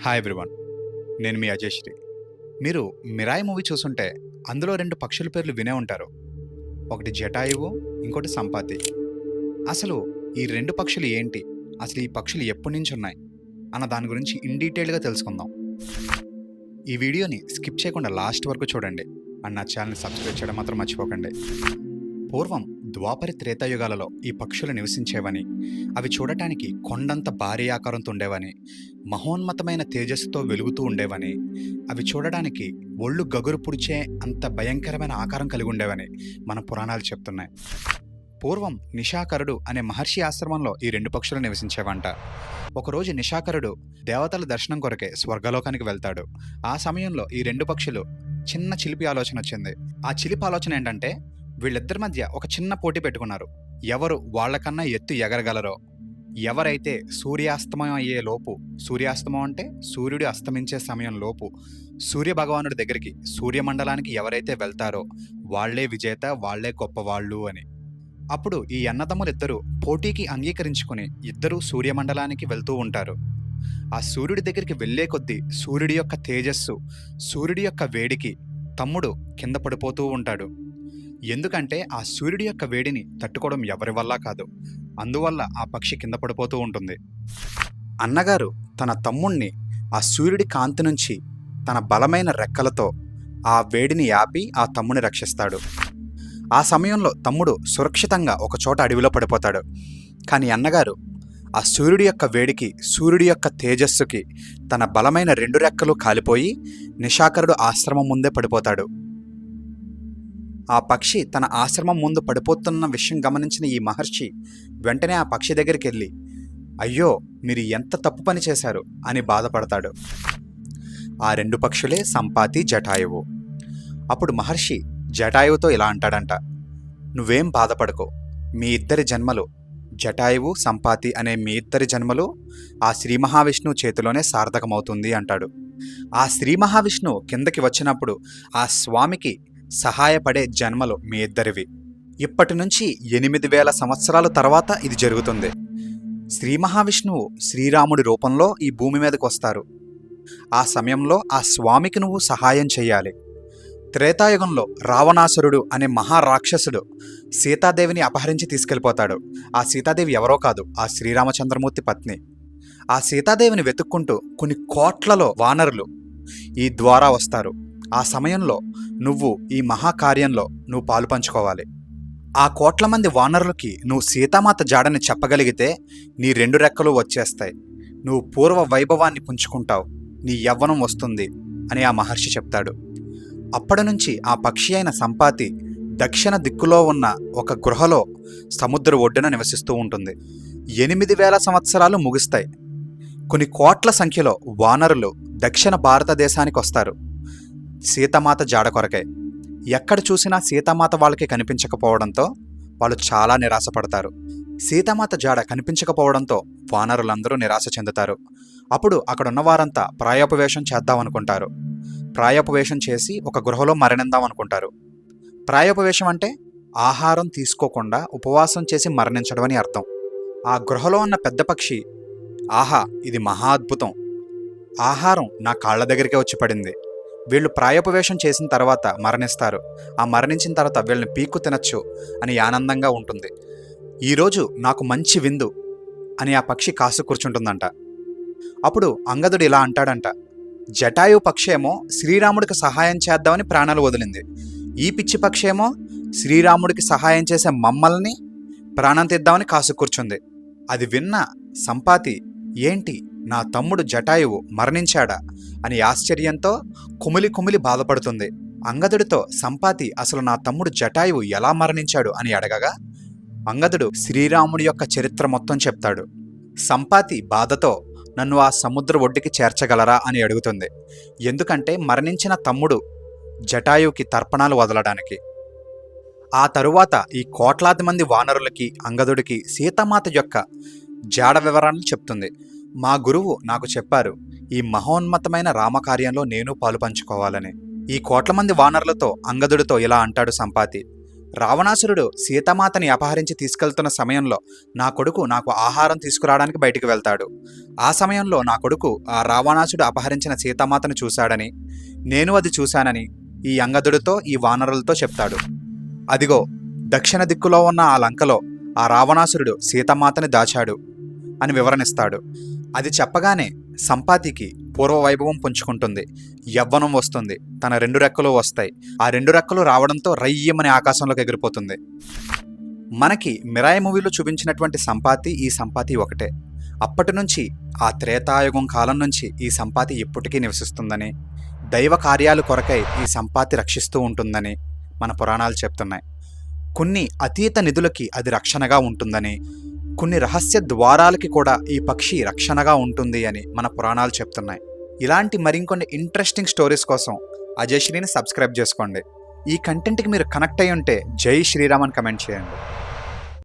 Hi everyone నేను మీ అజయ్ శ్రీ మీరు Mirai movie చూసుంటే అందులో రెండు పక్షుల పేర్లు వినే ఉంటారు. ఒకటి జటాయువు ఇంకోటి సంపాతి. అసలు ఈ రెండు పక్షులు ఏంటి? అసలు ఈ పక్షులు ఎప్పటి నుంచి ఉన్నాయి? అన్న దాని గురించి ఇన్ డీటెయిల్గా తెలుసుకుందాం. ఈ వీడియోని స్కిప్ చేయకుండా లాస్ట్ వరకు చూడండి. అండ్ నా ఛానల్ని సబ్స్క్రైబ్ చేయడం మాత్రం మర్చిపోకండి. పూర్వం ద్వాపరి త్రేతాయుగాలలో ఈ పక్షులు నివసించేవని అవి చూడటానికి కొండంత భారీ ఆకారంతో ఉండేవని మహోన్మతమైన తేజస్సుతో వెలుగుతూ ఉండేవని అవి చూడడానికి ఒళ్ళు గగురు పుడిచే అంత భయంకరమైన ఆకారం కలిగి ఉండేవని మన పురాణాలు చెప్తున్నాయి. పూర్వం నిషాకరుడు అనే మహర్షి ఆశ్రమంలో ఈ రెండు పక్షులు నివసించేవంట. ఒకరోజు నిషాకరుడు దేవతల దర్శనం కొరకే స్వర్గలోకానికి వెళ్తాడు. ఆ సమయంలో ఈ రెండు పక్షులు చిన్న చిలిపి ఆలోచన వచ్చింది ఆ చిలిపి ఆలోచన ఏంటంటే వీళ్ళిద్దరి మధ్య ఒక చిన్న పోటీ పెట్టుకున్నారు. ఎవరు వాళ్ళకన్నా ఎత్తు ఎగరగలరో. ఎవరైతే సూర్యాస్తమయం అయ్యే లోపు సూర్యాస్తమం అంటే సూర్యుడు అస్తమించే సమయం లోపు సూర్య భగవానుడి దగ్గరికి సూర్యమండలానికి ఎవరైతే వెళ్తారో వాళ్ళే విజేత వాళ్ళే గొప్పవాళ్ళు అని. అప్పుడు ఈ అన్నదమ్ములు ఇద్దరు పోటీకి అంగీకరించుకుని ఇద్దరూ సూర్యమండలానికి వెళ్తూ ఉంటారు. ఆ సూర్యుడి దగ్గరికి వెళ్ళే కొద్దీ సూర్యుడి యొక్క తేజస్సు సూర్యుడి యొక్క వేడికి తమ్ముడు కింద పడిపోతూ ఉంటాడు. ఎందుకంటే ఆ సూర్యుడి యొక్క వేడిని తట్టుకోవడం ఎవరి వల్ల కాదు. అందువల్ల ఆ పక్షి కింద పడిపోతూ ఉంటుంది. అన్నగారు తన తమ్ముణ్ణి ఆ సూర్యుడి కాంతి నుంచి తన బలమైన రెక్కలతో ఆ వేడిని ఆపి ఆ తమ్ముని రక్షిస్తాడు. ఆ సమయంలో తమ్ముడు సురక్షితంగా ఒక చోట అడవిలో పడిపోతాడు. కానీ అన్నగారు ఆ సూర్యుడి యొక్క వేడికి సూర్యుడి యొక్క తేజస్సుకి తన బలమైన రెండు రెక్కలు కాలిపోయి నిషాకరుడు ఆశ్రమం ముందే పడిపోతాడు. ఆ పక్షి తన ఆశ్రమం ముందు పడిపోతున్న విషయం గమనించిన ఈ మహర్షి వెంటనే ఆ పక్షి దగ్గరికి వెళ్ళి అయ్యో మీరు ఎంత తప్పు పని చేశారు? అని బాధపడతాడు. ఆ రెండు పక్షులే సంపాతి జటాయువు. అప్పుడు మహర్షి జటాయువుతో ఇలా అంటాడంట నువ్వేం బాధపడకు. మీ ఇద్దరి జన్మలు జటాయువు సంపాతి అనే మీ ఇద్దరి జన్మలు ఆ శ్రీ మహావిష్ణువు చేతిలోనే సార్థకమవుతుంది అంటాడు. ఆ శ్రీ మహావిష్ణువు కిందకి వచ్చినప్పుడు ఆ స్వామికి సహాయపడే జన్మలు మీ ఇద్దరివి. ఇప్పటి నుంచి ఎనిమిది వేల సంవత్సరాల తర్వాత ఇది జరుగుతుంది. శ్రీ మహావిష్ణువు శ్రీరాముడి రూపంలో ఈ భూమి మీదకి వస్తారు. ఆ సమయంలో ఆ స్వామికి నువ్వు సహాయం చేయాలి త్రేతాయుగంలో రావణాసురుడు అనే మహారాక్షసుడు సీతాదేవిని అపహరించి తీసుకెళ్ళిపోతాడు. ఆ సీతాదేవి ఎవరో కాదు ఆ శ్రీరామచంద్రమూర్తి పత్ని. ఆ సీతాదేవిని వెతుక్కుంటూ కొన్ని కోట్లలో వానరులు ఈ ద్వారా వస్తారు. ఆ సమయంలో నువ్వు ఈ మహాకార్యంలో నువ్వు పాలు పంచుకోవాలి. ఆ కోట్ల మంది వానరులకి నువ్వు సీతామాత జాడని చెప్పగలిగితే నీ రెండు రెక్కలు వచ్చేస్తాయి. నువ్వు పూర్వ వైభవాన్ని పుంజుకుంటావు. నీ యవ్వనం వస్తుంది అని ఆ మహర్షి చెప్తాడు. అప్పటి నుంచి ఆ పక్షి అయిన సంపాతి దక్షిణ దిక్కులో ఉన్న ఒక గృహలో సముద్ర ఒడ్డున నివసిస్తూ ఉంటుంది. ఎనిమిది వేల సంవత్సరాలు ముగుస్తాయి. కొన్ని కోట్ల సంఖ్యలో వానరులు దక్షిణ భారతదేశానికి వస్తారు. సీతమాత జాడ కొరకే. ఎక్కడ చూసినా సీతామాత వాళ్ళకి కనిపించకపోవడంతో వాళ్ళు చాలా నిరాశపడతారు. సీతామాత జాడ కనిపించకపోవడంతో వానరులందరూ నిరాశ చెందుతారు. అప్పుడు అక్కడున్న వారంతా ప్రాయోపవేశం చేద్దామనుకుంటారు. ప్రాయోపవేశం చేసి ఒక గృహలో మరణిందామనుకుంటారు. ప్రాయోపవేశం అంటే ఆహారం తీసుకోకుండా ఉపవాసం చేసి మరణించడం అని అర్థం. ఆ గృహలో ఉన్న పెద్ద పక్షి ఆహా ఇది మహా అద్భుతం. ఆహారం నా కాళ్ళ దగ్గరికే వచ్చి పడింది. వీళ్ళు ప్రాయోపవేశం చేసిన తర్వాత మరణిస్తారు. ఆ మరణించిన తర్వాత వీళ్ళని పీక్కు తినచ్చు అని ఆనందంగా ఉంటుంది. ఈరోజు నాకు మంచి విందు అని ఆ పక్షి కాసు కూర్చుంటుందంట. అప్పుడు అంగదుడు ఇలా అంటాడంట. జటాయు పక్షేమో శ్రీరాముడికి సహాయం చేద్దామని ప్రాణాలు వదిలింది. ఈ పిచ్చి పక్షేమో శ్రీరాముడికి సహాయం చేసే మమ్మల్ని ప్రాణం తీద్దామని కాసు కూర్చుంది. అది విన్న సంపాతి ఏంటి? నా తమ్ముడు జటాయువు మరణించాడా? అని ఆశ్చర్యంతో కుమిలి కుమిలి బాధపడుతుంది. అంగదుడితో సంపాతి అసలు నా తమ్ముడు జటాయువు ఎలా మరణించాడు అని అడగగా అంగదుడు శ్రీరాముడి యొక్క చరిత్ర మొత్తం చెప్తాడు. సంపాతి బాధతో నన్ను ఆ సముద్ర ఒడ్డుకి చేర్చగలరా అని అడుగుతుంది. ఎందుకంటే మరణించిన తమ్ముడు జటాయువుకి తర్పణాలు వదలడానికి. ఆ తరువాత ఈ కోట్లాది మంది వానరులకి అంగదుడికి సీతమాత యొక్క జాడ వివరాలను చెప్తుంది. మా గురువు నాకు చెప్పారు ఈ మహోన్మతమైన రామకార్యంలో నేను పాలు పంచుకోవాలని. ఈ కోట్ల మంది వానరులతో అంగదుడితో ఇలా అంటాడు సంపాతి. రావణాసురుడు సీతమాతని అపహరించి తీసుకెళ్తున్న సమయంలో నా కొడుకు నాకు ఆహారం తీసుకురావడానికి బయటికి వెళ్తాడు. ఆ సమయంలో నా కొడుకు ఆ రావణాసుడు అపహరించిన సీతమాతను చూశాడని నేను అది చూశానని ఈ అంగదుడితో ఈ వానరులతో చెప్తాడు. అదిగో దక్షిణ దిక్కులో ఉన్న ఆ లంకలో ఆ రావణాసురుడు సీతమాతని దాచాడు. అని వివరణిస్తాడు. అది చెప్పగానే సంపాతికి పూర్వ వైభవం పుంజుకుంటుంది. యవ్వనం వస్తుంది. తన రెండు రెక్కలు వస్తాయి. ఆ రెండు రెక్కలు రావడంతో రయ్యమని ఆకాశంలోకి ఎగిరిపోతుంది. మనకి మిరాయి మూవీలో చూపించినటువంటి సంపాతి ఈ సంపాతి ఒకటే. అప్పటి నుంచి ఆ త్రేతాయుగం కాలం నుంచి ఈ సంపాతి ఇప్పటికీ నివసిస్తుందని దైవ కార్యాలు కొరకై ఈ సంపాతి రక్షిస్తూ ఉంటుందని మన పురాణాలు చెప్తున్నాయి. కొన్ని అతీత నిధులకి అది రక్షణగా ఉంటుందని కొన్ని రహస్య ద్వారాలకి కూడా ఈ పక్షి రక్షణగా ఉంటుంది అని మన పురాణాలు చెప్తున్నాయి. ఇలాంటి మరికొన్ని ఇంట్రెస్టింగ్ స్టోరీస్ కోసం అజయ్ శ్రీని సబ్స్క్రైబ్ చేసుకోండి. ఈ కంటెంట్కి మీరు కనెక్ట్ అయి ఉంటే జై శ్రీరామ్ అని కమెంట్ చేయండి.